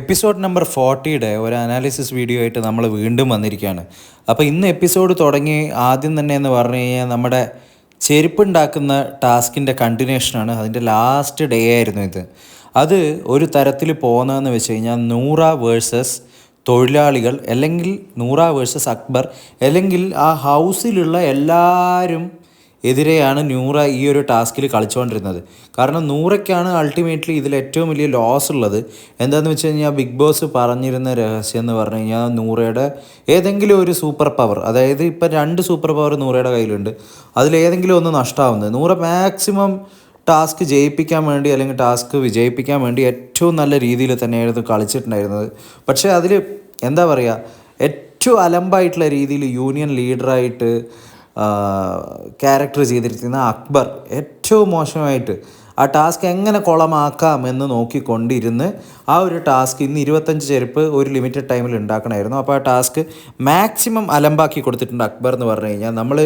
Episode number ഫോർട്ടിയുടെ ഒരു analysis video ആയിട്ട് നമ്മൾ വീണ്ടും വന്നിരിക്കുകയാണ്. അപ്പോൾ ഇന്ന് എപ്പിസോഡ് തുടങ്ങി ആദ്യം തന്നെ എന്ന് പറഞ്ഞു കഴിഞ്ഞാൽ നമ്മുടെ ചെരുപ്പുണ്ടാക്കുന്ന ടാസ്കിന്റെ കണ്ടിന്യൂഷനാണ് അതിന്റെ ലാസ്റ്റ് ഡേ ആയിരുന്നു ഇത്. അത് ഒരു തരത്തിൽ പോകുന്നതെന്ന് വെച്ച് കഴിഞ്ഞാൽ നൂറ വേഴ്സസ് തൊഴിലാളികൾ അല്ലെങ്കിൽ നൂറ വേഴ്സസ് അക്ബർ അല്ലെങ്കിൽ ആ ഹൗസിലുള്ള എല്ലാവരും എതിരെയാണ് നൂറ ഈ ഒരു ടാസ്കിൽ കളിച്ചുകൊണ്ടിരുന്നത്. കാരണം നൂറയ്ക്കാണ് അൾട്ടിമേറ്റ്ലി ഇതിൽ ഏറ്റവും വലിയ ലോസ് ഉള്ളത്. എന്താണെന്ന് വെച്ച് കഴിഞ്ഞാൽ ബിഗ് ബോസ് പറഞ്ഞിരുന്ന രഹസ്യം എന്ന് പറഞ്ഞു കഴിഞ്ഞാൽ നൂറയുടെ ഏതെങ്കിലും ഒരു സൂപ്പർ പവർ അതായത് ഇപ്പം രണ്ട് സൂപ്പർ പവർ നൂറയുടെ കയ്യിലുണ്ട്. അതിലേതെങ്കിലും ഒന്ന് നഷ്ടമാവുന്നത് നൂറ മാക്സിമം ടാസ്ക് ജയിപ്പിക്കാൻ വേണ്ടി അല്ലെങ്കിൽ ടാസ്ക് വിജയിപ്പിക്കാൻ വേണ്ടി ഏറ്റവും നല്ല രീതിയിൽ തന്നെയായിരുന്നു കളിച്ചിട്ടുണ്ടായിരുന്നത്. പക്ഷേ അതിൽ എന്താ പറയുക? ഏറ്റവും അലമ്പായിട്ടുള്ള രീതിയിൽ യൂണിയൻ ലീഡറായിട്ട് ക്യാരക്ടർ ചെയ്തിരിക്കുന്ന അക്ബർ ഏറ്റവും മോശമായിട്ട് ആ ടാസ്ക് എങ്ങനെ കുളമാക്കാം എന്ന് നോക്കിക്കൊണ്ടിരുന്ന് ആ ഒരു ടാസ്ക് ഇന്ന് ഇരുപത്തഞ്ച് ചെരുപ്പ് ഒരു ലിമിറ്റഡ് ടൈമിൽ ഉണ്ടാക്കണമായിരുന്നു. അപ്പോൾ ആ ടാസ്ക് മാക്സിമം അലമ്പാക്കി കൊടുത്തിട്ടുണ്ട് അക്ബർ എന്ന് പറഞ്ഞു കഴിഞ്ഞാൽ. നമ്മൾ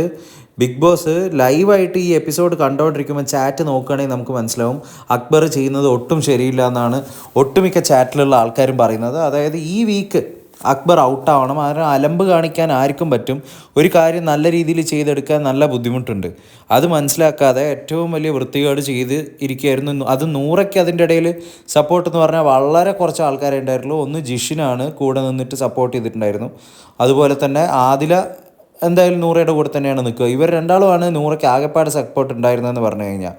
ബിഗ് ബോസ് ലൈവായിട്ട് ഈ എപ്പിസോഡ് കണ്ടുകൊണ്ടിരിക്കുമ്പോൾ ചാറ്റ് നോക്കുകയാണെങ്കിൽ നമുക്ക് മനസ്സിലാവും അക്ബർ ചെയ്യുന്നത് ഒട്ടും ശരിയില്ല എന്നാണ് ഒട്ടുമിക്ക ചാറ്റിലുള്ള ആൾക്കാരും പറയുന്നത്. അതായത് ഈ വീക്ക് അക്ബർ ഔട്ടാവണം. അതിന് അലമ്പ് കാണിക്കാൻ ആർക്കും പറ്റും. ഒരു കാര്യം നല്ല രീതിയിൽ ചെയ്തെടുക്കാൻ നല്ല ബുദ്ധിമുട്ടുണ്ട്. അത് മനസ്സിലാക്കാതെ ഏറ്റവും വലിയ വൃത്തികേട് ചെയ്ത് ഇരിക്കുകയായിരുന്നു. അത് നൂറയ്ക്ക് അതിന്റെ ഇടയിൽ സപ്പോർട്ട് എന്ന് പറഞ്ഞാൽ വളരെ കുറച്ച് ആൾക്കാരെ ഉണ്ടായിട്ടുള്ളൂ. ഒന്ന് ജിഷിനാണ് കൂടെ നിന്നിട്ട് സപ്പോർട്ട് ചെയ്തിട്ടുണ്ടായിരുന്നു. അതുപോലെ തന്നെ ആദില എന്തായാലും നൂറയുടെ കൂടെ തന്നെയാണ് നിൽക്കുക. ഇവർ രണ്ടാളുമാണ് നൂറയ്ക്ക് ആകെപ്പാട് സപ്പോർട്ട് ഉണ്ടായിരുന്നതെന്ന് പറഞ്ഞു കഴിഞ്ഞാൽ.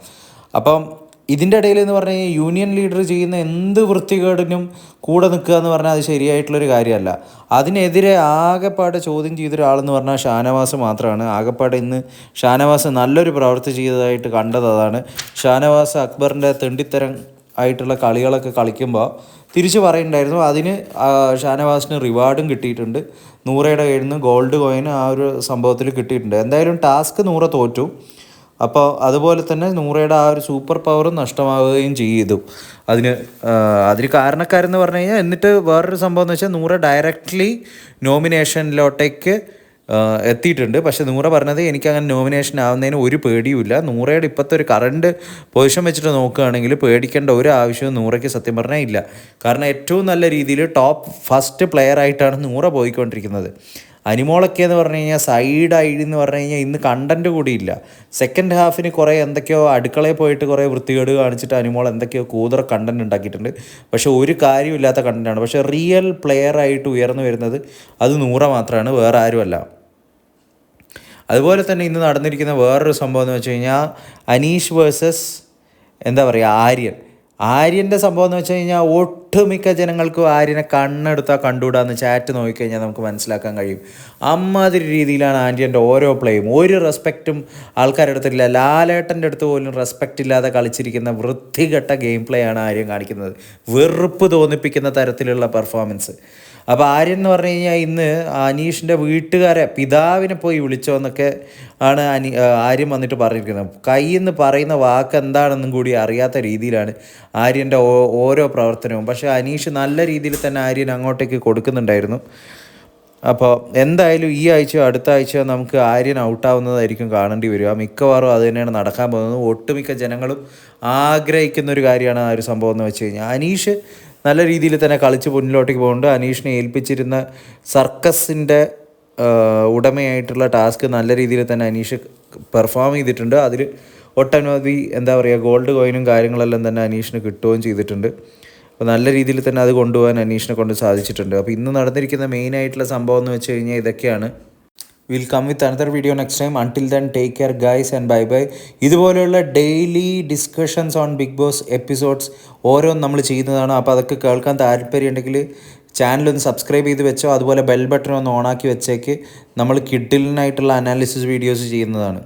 അപ്പം ഇതിന്റെ ഇടയിൽ എന്ന് പറഞ്ഞു കഴിഞ്ഞാൽ യൂണിയൻ ലീഡർ ചെയ്യുന്ന എന്ത് വൃത്തികേടിനും കൂടെ നിൽക്കുക എന്ന് പറഞ്ഞാൽ അത് ശരിയായിട്ടുള്ളൊരു കാര്യമല്ല. അതിനെതിരെ ആകെപ്പാട് ചോദ്യം ചെയ്ത ഒരാളെന്ന് പറഞ്ഞാൽ ഷാനവാസ് മാത്രമാണ്. ആകെപ്പാട് ഇന്ന് ഷാനവാസ് നല്ലൊരു പ്രവൃത്തി ചെയ്തതായിട്ട് കണ്ടത് അതാണ്. ഷാനവാസ് അക്ബറിന്റെ തെണ്ടിത്തരം ആയിട്ടുള്ള കളികളൊക്കെ കളിക്കുമ്പോൾ തിരിച്ചു പറയുന്നുണ്ടായിരുന്നു അതിന് ഷാനവാസിന് റിവാർഡും കിട്ടിയിട്ടുണ്ട്. നൂറയുടെ കയ്യിൽ നിന്ന് ഗോൾഡ് കോയിൻ ആ ഒരു സംഭവത്തിൽ കിട്ടിയിട്ടുണ്ട്. എന്തായാലും ടാസ്ക് നൂറ തോറ്റു. അപ്പോൾ അതുപോലെ തന്നെ നൂറയുടെ ആ ഒരു സൂപ്പർ പവറും നഷ്ടമാവുകയും ചെയ്തു. അതിന് അതിന് കാരണക്കാരെന്ന് പറഞ്ഞു കഴിഞ്ഞാൽ എന്നിട്ട് വേറൊരു സംഭവം എന്ന് വെച്ചാൽ നൂറ ഡയറക്റ്റ്ലി നോമിനേഷനിലോട്ടേക്ക് എത്തിയിട്ടുണ്ട്. പക്ഷേ നൂറ പറഞ്ഞത് എനിക്ക് അങ്ങനെ നോമിനേഷൻ ആവുന്നതിന് ഒരു പേടിയുമില്ല. നൂറയുടെ ഇപ്പോഴത്തെ ഒരു കറണ്ട് പൊസിഷൻ വെച്ചിട്ട് നോക്കുകയാണെങ്കിൽ പേടിക്കേണ്ട ഒരു ആവശ്യവും നൂറയ്ക്ക് സത്യം പറഞ്ഞാൽ ഇല്ല. കാരണം ഏറ്റവും നല്ല രീതിയിൽ ടോപ്പ് ഫസ്റ്റ് പ്ലെയർ ആയിട്ടാണ് നൂറ പോയിക്കൊണ്ടിരിക്കുന്നത്. അനിമോളൊക്കെ എന്ന് പറഞ്ഞു കഴിഞ്ഞാൽ സൈഡ് ഐ എന്ന് പറഞ്ഞു കഴിഞ്ഞാൽ ഇന്ന് കണ്ടന്റ് കൂടിയില്ല. സെക്കൻഡ് ഹാഫിന് കുറേ എന്തൊക്കെയോ അടുക്കളയിൽ പോയിട്ട് കുറേ വൃത്തികേട് കാണിച്ചിട്ട് അനിമോൾ എന്തൊക്കെയോ കൂതറ കണ്ടന്റ് ഉണ്ടാക്കിയിട്ടുണ്ട്. പക്ഷേ ഒരു കാര്യമില്ലാത്ത കണ്ടന്റാണ് പക്ഷേ റിയൽ പ്ലെയർ ആയിട്ട് ഉയർന്നു വരുന്നത് അത് നൂറ മാത്രമാണ് വേറെ ആരുമല്ല. അതുപോലെ തന്നെ ഇന്ന് നടന്നിരിക്കുന്ന വേറൊരു സംഭവം എന്ന് വെച്ച് കഴിഞ്ഞാൽ അനീഷ് വേഴ്സസ് എന്താ പറയുക ആര്യൻ. ആര്യന്റെ സംഭവം എന്ന് വെച്ച് കഴിഞ്ഞാൽ ഒട്ടുമിക്ക ജനങ്ങൾക്കും ആര്യനെ കണ്ണെടുത്താൽ കണ്ടുകൂടാന്ന് ചാറ്റ് നോക്കിക്കഴിഞ്ഞാൽ നമുക്ക് മനസ്സിലാക്കാൻ കഴിയും. അമ്മാതിരി രീതിയിലാണ് ആര്യന്റെ ഓരോ പ്ലേയും ഒരു റെസ്പെക്റ്റും ആൾക്കാരുടെ അടുത്തില്ല. ലാലേട്ടന്റെ അടുത്ത് പോലും റെസ്പെക്റ്റ് ഇല്ലാതെ കളിച്ചിരിക്കുന്ന വൃത്തികെട്ട ഗെയിം പ്ലേ ആണ് ആര്യം കാണിക്കുന്നത്. വെറുപ്പ് തോന്നിപ്പിക്കുന്ന തരത്തിലുള്ള പെർഫോമൻസ് അപ്പോൾ ആര്യൻ എന്ന് പറഞ്ഞു കഴിഞ്ഞാൽ ഇന്ന് അനീഷിന്റെ വീട്ടുകാരെ പിതാവിനെ പോയി വിളിച്ചോ എന്നൊക്കെ ആണ് അനി ആര്യൻ വന്നിട്ട് പറഞ്ഞിരിക്കുന്നത്. കൈ എന്ന് പറയുന്ന വാക്ക് എന്താണെന്നും കൂടി അറിയാത്ത രീതിയിലാണ് ആര്യന്റെ ഓരോ പ്രവർത്തനവും. പക്ഷേ അനീഷ് നല്ല രീതിയിൽ തന്നെ ആര്യൻ അങ്ങോട്ടേക്ക് കൊടുക്കുന്നുണ്ടായിരുന്നു. അപ്പോൾ എന്തായാലും ഈ ആഴ്ച അടുത്ത ആഴ്ച നമുക്ക് ആര്യൻ ഔട്ടാവുന്നതായിരിക്കും കാണേണ്ടി വരിക. മിക്കവാറും അത് തന്നെയാണ് നടക്കാൻ പോകുന്നത്. ഒട്ടുമിക്ക ജനങ്ങളും ആഗ്രഹിക്കുന്ന ഒരു കാര്യമാണ് ആ ഒരു സംഭവം എന്ന് വെച്ച് കഴിഞ്ഞാൽ. അനീഷ് നല്ല രീതിയിൽ തന്നെ കളിച്ച് മുന്നിലോട്ടേക്ക് പോകുന്നുണ്ട് അനീഷിനെ ഏൽപ്പിച്ചിരുന്ന സർക്കസിന്റെ ഉടമയായിട്ടുള്ള ടാസ്ക് നല്ല രീതിയിൽ തന്നെ അനീഷ് പെർഫോം ചെയ്തിട്ടുണ്ട്. അതിൽ ഒട്ടനവധി എന്താ പറയുക ഗോൾഡ് കോയിനും കാര്യങ്ങളെല്ലാം തന്നെ അനീഷിന് കിട്ടുകയും ചെയ്തിട്ടുണ്ട്. അപ്പോൾ നല്ല രീതിയിൽ തന്നെ അത് കൊണ്ടുപോകാൻ അനീഷിനെ കൊണ്ട് സാധിച്ചിട്ടുണ്ട്. അപ്പോൾ ഇന്ന് നടന്നിരിക്കുന്ന മെയിനായിട്ടുള്ള സംഭവം എന്ന് വെച്ച് കഴിഞ്ഞാൽ ഇതൊക്കെയാണ്. Will come with another video next time until then take care guys and bye bye ഇതുപോലെയുള്ള daily discussions on Bigg Boss episodes ഓരോന്നും നമ്മൾ ചെയ്യുന്നതാണ്. അപ്പോൾ അതൊക്കെ കേൾക്കാൻ താല്പര്യം ഉണ്ടെങ്കിൽ ഒന്ന് സബ്സ്ക്രൈബ് ചെയ്ത് വെച്ചോ. അതുപോലെ ബെൽ ബട്ടൺ ഒന്ന് ഓണാക്കി വെച്ചേക്ക്. നമ്മൾ കിഡിലിനായിട്ടുള്ള അനാലിസിസ് വീഡിയോസ് ചെയ്യുന്നതാണ്.